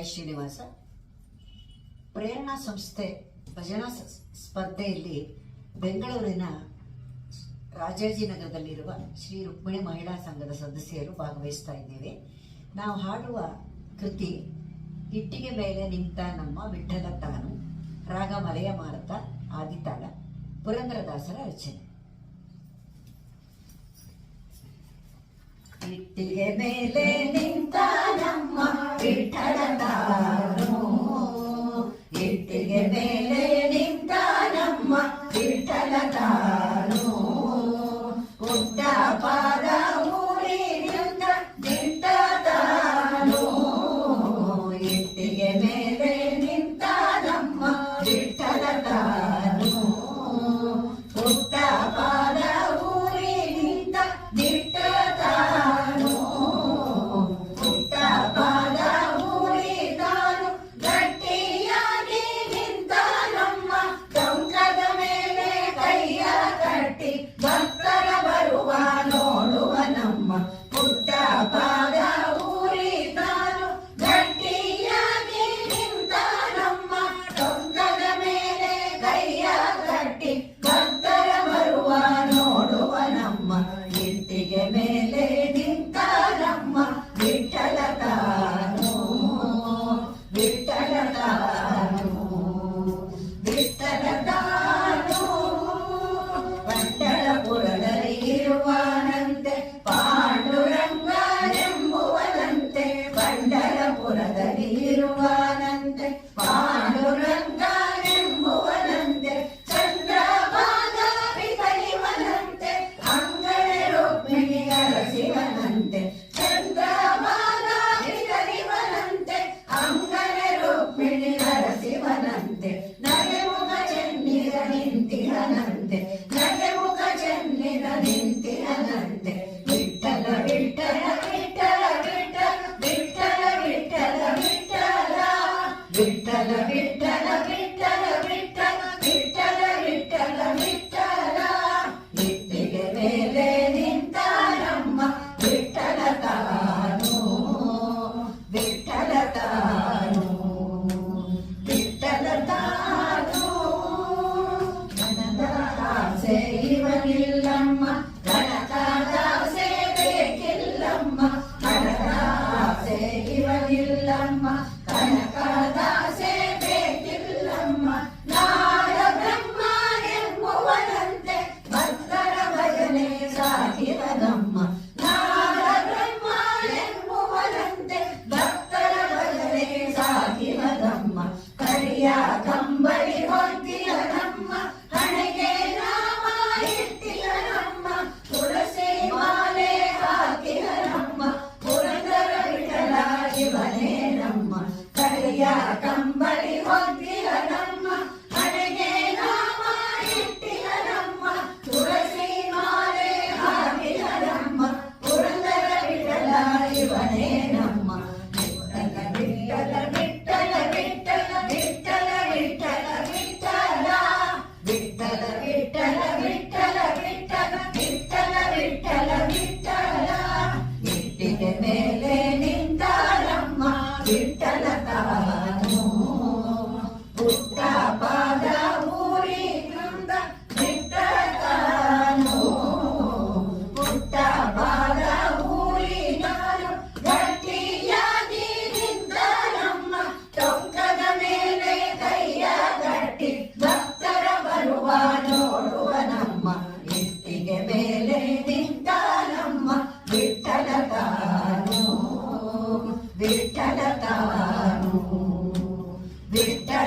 S Srinivasa, ಪ್ರೇರಣಾ ಸಂಸ್ಥೆ ಭಜನಾ ಸ್ಪರ್ಧೆಯಲ್ಲಿ ಬೆಂಗಳೂರಿನ ರಾಜಾಜಿನಗರದಲ್ಲಿರುವ ಶ್ರೀ ರುಕ್ಮಿಣಿ ಮಹಿಳಾ ಸಂಘದ ಸದಸ್ಯರು ಭಾಗವಹಿಸ್ತಾ ಇದ್ದೇವೆ. ನಾವು ಹಾಡುವ ಕೃತಿ, ಇಟ್ಟಿಗೆ ಮೇಲೆ ನಿಂತ ನಮ್ಮ ವಿಠಲ ತಾನು ರಾಗ ಮಲೆಯ ಮಾರತ, ಆದಿತಾಳ, ಪುರಂದರದಾಸರ ರಚನೆ. ಇಟ್ಟಿಗೆ ಮೇಲೆ ನಿಂತ ನಮ್ಮ ವಿಠಲದಾನು ಇಟ್ಟಿಗೆ ಮೇಲೆ ನಿಂತ ನಮ್ಮ ವಿಠಲದಾನು ಉಡ್ಡ ಪಾದ ಊರಿನಿಂದ ನಿಂತದಾನು ಇಟ್ಟಿಗೆ ಮೇಲೆ ನಿಂತ ನಮ್ಮ ವಿಠಲ love.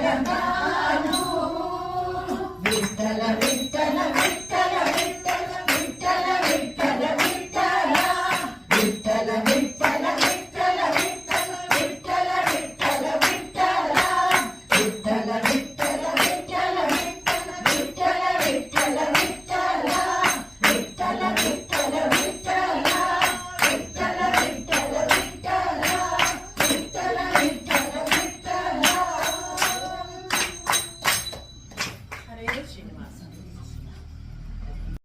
Bye.